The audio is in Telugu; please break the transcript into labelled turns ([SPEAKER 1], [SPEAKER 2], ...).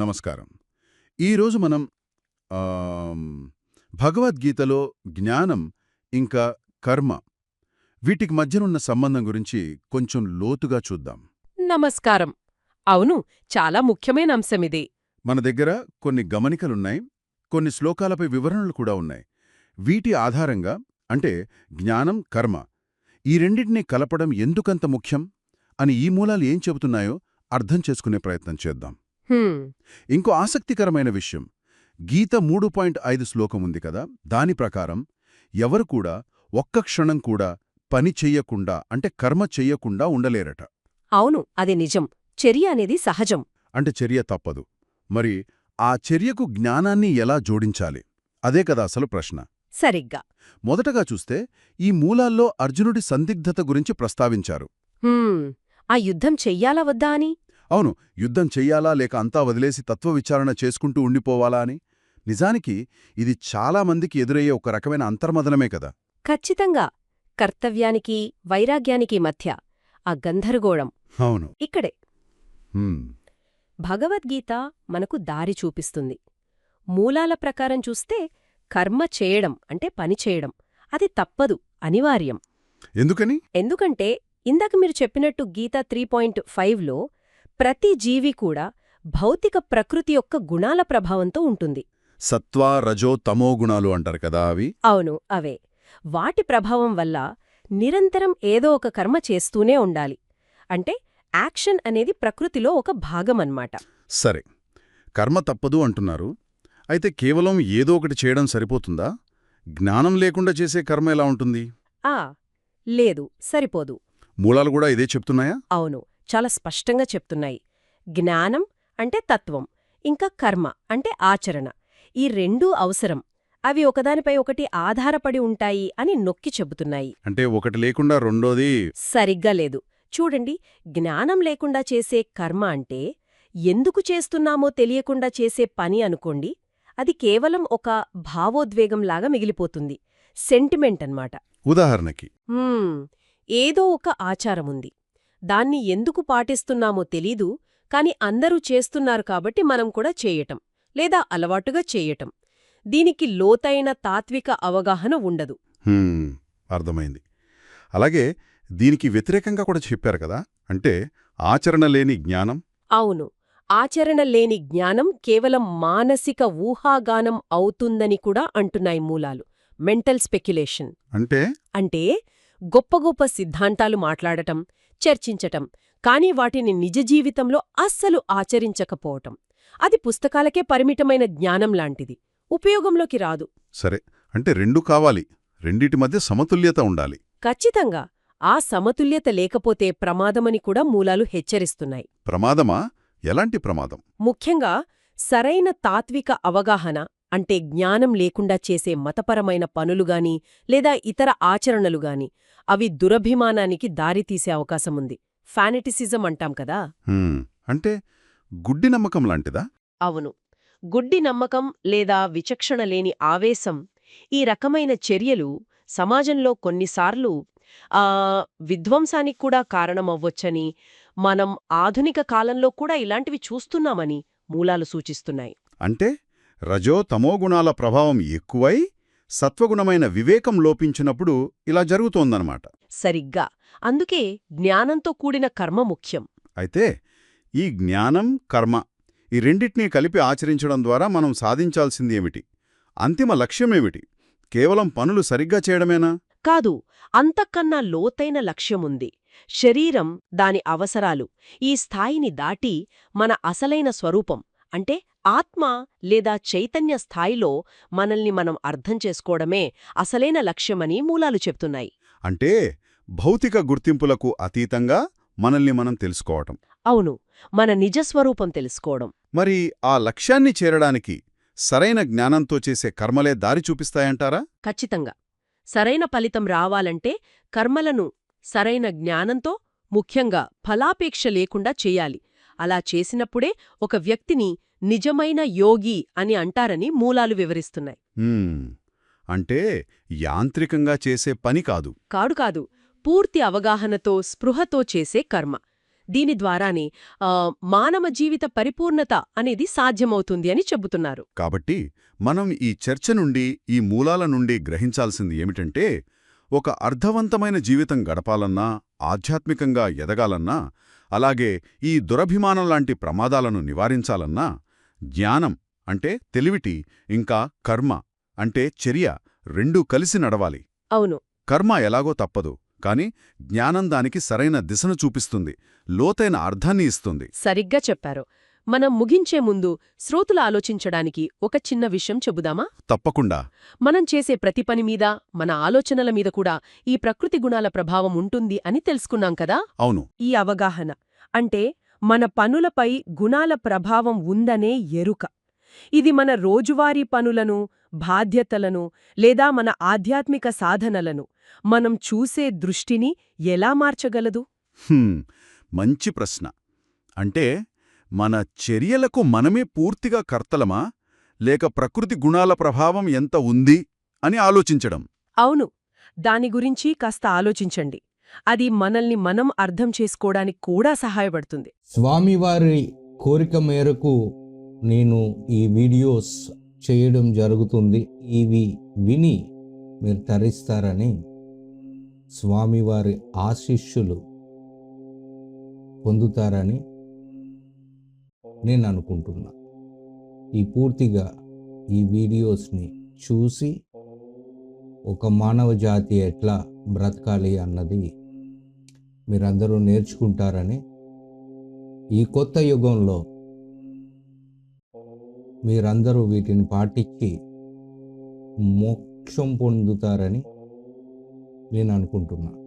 [SPEAKER 1] నమస్కారం. ఈరోజు మనం భగవద్గీతలో జ్ఞానం ఇంకా కర్మ వీటికి మధ్యనున్న సంబంధం గురించి కొంచెం లోతుగా చూద్దాం.
[SPEAKER 2] నమస్కారం. అవును చాలా ముఖ్యమైన అంశమిది
[SPEAKER 1] మన దగ్గర కొన్ని గమనికలున్నాయి కొన్ని శ్లోకాలపై వివరణలు కూడా ఉన్నాయి. వీటి ఆధారంగా అంటే జ్ఞానం కర్మ ఈ రెండింటినీ కలపడం ఎందుకంత ముఖ్యం అని ఈ మూలాలు ఏం చెబుతున్నాయో అర్థం చేసుకునే ప్రయత్నం చేద్దాం. ఇంకో ఆసక్తికరమైన విషయం. గీత మూడు పాయింట్ ఐదు శ్లోకం ఉంది కదా దాని ప్రకారం ఎవరు కూడా ఒక్క క్షణం కూడా పని చెయ్యకుండా అంటే కర్మ చెయ్యకుండా ఉండలేరట.
[SPEAKER 2] అవును అది నిజం. చర్య అనేది సహజం.
[SPEAKER 1] అంటే చర్య తప్పదు. మరి ఆ చర్యకు జ్ఞానాన్ని ఎలా జోడించాలి? అదే కదా అసలు ప్రశ్న.
[SPEAKER 2] సరిగ్గా.
[SPEAKER 1] మొదటగా చూస్తే ఈ మూలాల్లో అర్జునుడి సందిగ్ధత గురించి ప్రస్తావించారు.
[SPEAKER 2] ఆ యుద్ధం చెయ్యాలా వద్దా అని?
[SPEAKER 1] అవును యుద్ధం చెయ్యాలా లేక అంతా వదిలేసి తత్వ విచారణ చేసుకుంటూ ఉండిపోవాలా అని? నిజానికి ఇది చాలామందికి ఎదురయ్యే ఒక రకమైన అంతర్మదనమే కదా.
[SPEAKER 2] ఖచ్చితంగా. కర్తవ్యానికి వైరాగ్యానికి మధ్య ఆ గందరగోళం.
[SPEAKER 1] అవును.
[SPEAKER 2] ఇక్కడే. భగవద్గీత మనకు దారి చూపిస్తుంది. మూలాల ప్రకారం చూస్తే కర్మ చేయడం అంటే పని చేయడం. అది తప్పదు అనివార్యం.
[SPEAKER 1] ఎందుకని?
[SPEAKER 2] ఎందుకంటే ఇందాక మీరు చెప్పినట్టు గీత త్రీ పాయింట్ ఫైవ్లో ప్రతి జీవి కూడా భౌతిక ప్రకృతి యొక్క గుణాల ప్రభావంతో ఉంటుంది.
[SPEAKER 1] సత్వ రజో తమో గుణాలు అంటారు కదా అవి?
[SPEAKER 2] అవును అవే. వాటి ప్రభావం వల్ల నిరంతరం ఏదో ఒక కర్మ చేస్తూనే ఉండాలి. అంటే యాక్షన్ అనేది ప్రకృతిలో ఒక భాగమన్నమాట
[SPEAKER 1] సరే. కర్మ తప్పదు అంటున్నారు. అయితే కేవలం ఏదో ఒకటి చేయడం సరిపోతుందా? జ్ఞానం లేకుండా చేసే కర్మ ఎలా ఉంటుంది?
[SPEAKER 2] ఆ లేదు సరిపోదు.
[SPEAKER 1] మూలాలు కూడా ఇదే చెప్తున్నాయా?
[SPEAKER 2] అవును. చాలా స్పష్టంగా చెప్తున్నాయి. జ్ఞానం అంటే తత్వం ఇంకా కర్మ అంటే ఆచరణ. ఈ రెండూ అవసరం. అవి ఒకదానిపై ఒకటి ఆధారపడి ఉంటాయి అని నొక్కి చెబుతున్నాయి.
[SPEAKER 1] అంటే ఒకటి లేకుండా రెండోది
[SPEAKER 2] సరిగ్గా లేదు. చూడండి జ్ఞానం లేకుండా చేసే కర్మ అంటే ఎందుకు చేస్తున్నామో తెలియకుండా చేసే పని అనుకోండి అది కేవలం ఒక భావోద్వేగంలాగా మిగిలిపోతుంది. సెంటిమెంట్ అన్నమాట.
[SPEAKER 1] ఉదాహరణకి
[SPEAKER 2] ఏదో ఒక ఆచారముంది దాన్ని ఎందుకు పాటిస్తున్నామో తెలీదు కాని అందరూ చేస్తున్నారు కాబట్టి మనం కూడా చేయటం లేదా అలవాటుగా చేయటం. దీనికి లోతైన తాత్విక అవగాహన ఉండదు.
[SPEAKER 1] అర్థమైంది. అలాగే దీనికి వ్యతిరేకంగా కూడా చెప్పారు కదా అంటే ఆచరణ లేని జ్ఞానం?
[SPEAKER 2] అవును. ఆచరణ లేని జ్ఞానం కేవలం మానసిక ఊహాగానం అవుతుందని కూడా అంటున్నాయి మూలాలు. Mental speculation.
[SPEAKER 1] అంటే?
[SPEAKER 2] అంటే గొప్ప గొప్ప సిద్ధాంతాలు మాట్లాడటం చర్చించటం కాని వాటిని నిజ జీవితంలో అస్సలు ఆచరించకపోవటం. అది పుస్తకాలకే పరిమితమైన జ్ఞానం లాంటిది. ఉపయోగంలోకి రాదు.
[SPEAKER 1] సరే అంటే రెండు కావాలి. రెండిటి మధ్య సమతుల్యత ఉండాలి.
[SPEAKER 2] ఖచ్చితంగా. ఆ సమతుల్యత లేకపోతే ప్రమాదమని కూడా మూలాలు హెచ్చరిస్తున్నాయి.
[SPEAKER 1] ప్రమాదమా? ఎలాంటి ప్రమాదం?
[SPEAKER 2] ముఖ్యంగా సరైన తాత్విక అవగాహన అంటే జ్ఞానం లేకుండా చేసే మతపరమైన పనులుగాని లేదా ఇతర ఆచరణలుగాని అవి దురభిమానానికి దారితీసే అవకాశముంది. ఫానెటిసిజం అంటాం కదా?
[SPEAKER 1] అంటే గుడ్డి నమ్మకం లాంటిదా?
[SPEAKER 2] అవును. గుడ్డి నమ్మకం లేదా విచక్షణ లేని ఆవేశం ఈ రకమైన చర్యలు సమాజంలో కొన్నిసార్లు ఆ విధ్వంసానికి కూడా కారణమవ్వొచ్చని మనం ఆధునిక కాలంలో కూడా ఇలాంటివి చూస్తున్నామని మూలాలు సూచిస్తున్నాయి.
[SPEAKER 1] అంటే? రజో తమో గుణాల ప్రభావం ఎక్కువై సత్వగుణమైన వివేకం లోపించినప్పుడు ఇలా జరుగుతోందన్నమాట.
[SPEAKER 2] సరిగ్గా. అందుకే జ్ఞానంతో కూడిన కర్మ ముఖ్యం.
[SPEAKER 1] అయితే ఈ జ్ఞానం కర్మ ఈ రెండిటినీ కలిపి ఆచరించడం ద్వారా మనం సాధించాల్సింది ఏమిటి అంతిమ లక్ష్యమేమిటి? కేవలం పనులు సరిగ్గా చేయడమేనా?
[SPEAKER 2] కాదు అంతకన్నా లోతైన లక్ష్యముంది. శరీరం దాని అవసరాలు. ఈ స్థాయిని దాటి మన అసలైన స్వరూపం. అంటే ఆత్మ లేదా చైతన్య స్థాయిలో మనల్ని మనం అర్థం చేసుకోవడమే అసలైన లక్ష్యమని మూలాలు చెప్తున్నాయి.
[SPEAKER 1] అంటే భౌతిక గుర్తింపులకు అతీతంగా మనల్ని మనం తెలుసుకోవటం.
[SPEAKER 2] అవును మన నిజస్వరూపం తెలుసుకోవడం.
[SPEAKER 1] మరి ఆ లక్ష్యాన్ని చేరడానికి సరైన జ్ఞానంతో చేసే కర్మలే దారి చూపిస్తాయంటారా?
[SPEAKER 2] ఖచ్చితంగా. సరైన ఫలితం రావాలంటే కర్మలను సరైన జ్ఞానంతో ముఖ్యంగా ఫలాపేక్ష లేకుండా చెయ్యాలి అలా చేసినప్పుడే ఒక వ్యక్తిని నిజమైన యోగి అని అంటారని మూలాలు వివరిస్తున్నాయి.
[SPEAKER 1] అంటే యాంత్రికంగా చేసే పని కాదు.
[SPEAKER 2] కాడు కాదు. పూర్తి అవగాహనతో స్పృహతో చేసే కర్మ. దీని ద్వారానే మానవ జీవిత పరిపూర్ణత అనేది సాధ్యమవుతుంది అని చెబుతున్నారు.
[SPEAKER 1] కాబట్టి మనం ఈ చర్చ నుండి ఈ మూలాల నుండి గ్రహించాల్సింది ఏమిటంటే ఒక అర్థవంతమైన జీవితం గడపాలన్నా ఆధ్యాత్మికంగా ఎదగాలన్నా అలాగే ఈ దురభిమానం లాంటి ప్రమాదాలను నివారించాలన్నా జ్ఞానం అంటే తెలివిటి ఇంకా కర్మ అంటే చర్య రెండూ కలిసి నడవాలి.
[SPEAKER 2] అవును.
[SPEAKER 1] కర్మ ఎలాగో తప్పదు కాని జ్ఞానం దానికి సరైన దిశను చూపిస్తుంది లోతైన అర్థాన్ని ఇస్తుంది.
[SPEAKER 2] సరిగ్గా చెప్పారు. మనం ముగించే ముందు శ్రోతులు ఆలోచించడానికి ఒక చిన్న విషయం చెబుదామా?
[SPEAKER 1] తప్పకుండా.
[SPEAKER 2] మనం చేసే ప్రతి పని మీద మన ఆలోచనల మీద కూడా ఈ ప్రకృతి గుణాల ప్రభావం ఉంటుంది అని తెలుసుకున్నాం కదా?
[SPEAKER 1] అవును.
[SPEAKER 2] ఈ అవగాహన. అంటే మన పనులపై గుణాల ప్రభావం ఉందనే ఎరుక. ఇది మన రోజువారీ పనులను బాధ్యతలను లేదా మన ఆధ్యాత్మిక సాధనలను మనం చూసే దృష్టిని ఎలా మార్చగలదు?
[SPEAKER 1] హ్మ్, మంచి ప్రశ్న. అంటే మన చర్యలకు మనమే పూర్తిగా కర్తలమా? లేక ప్రకృతి గుణాల ప్రభావం ఎంత ఉంది? అని ఆలోచించడం.
[SPEAKER 2] అవును. దాని గురించి కాస్త ఆలోచించండి. అది మనల్ని మనం అర్థం చేసుకోవడానికి కూడా సహాయపడుతుంది.
[SPEAKER 3] స్వామివారి కోరిక మేరకు నేను ఈ వీడియోస్ చేయడం జరుగుతుంది. ఇవి విని మీరు తరిస్తారని స్వామివారి ఆశిష్యులు పొందుతారని నేను అనుకుంటున్నా ఈ పూర్తిగా ఈ వీడియోస్ని చూసి ఒక మానవ జాతి ఎట్లా బ్రతకాలి అన్నది మీరందరూ నేర్చుకుంటారని ఈ కొత్త యుగంలో మీరందరూ వీటిని పాటించి మోక్షం పొందుతారని నేను అనుకుంటున్నాను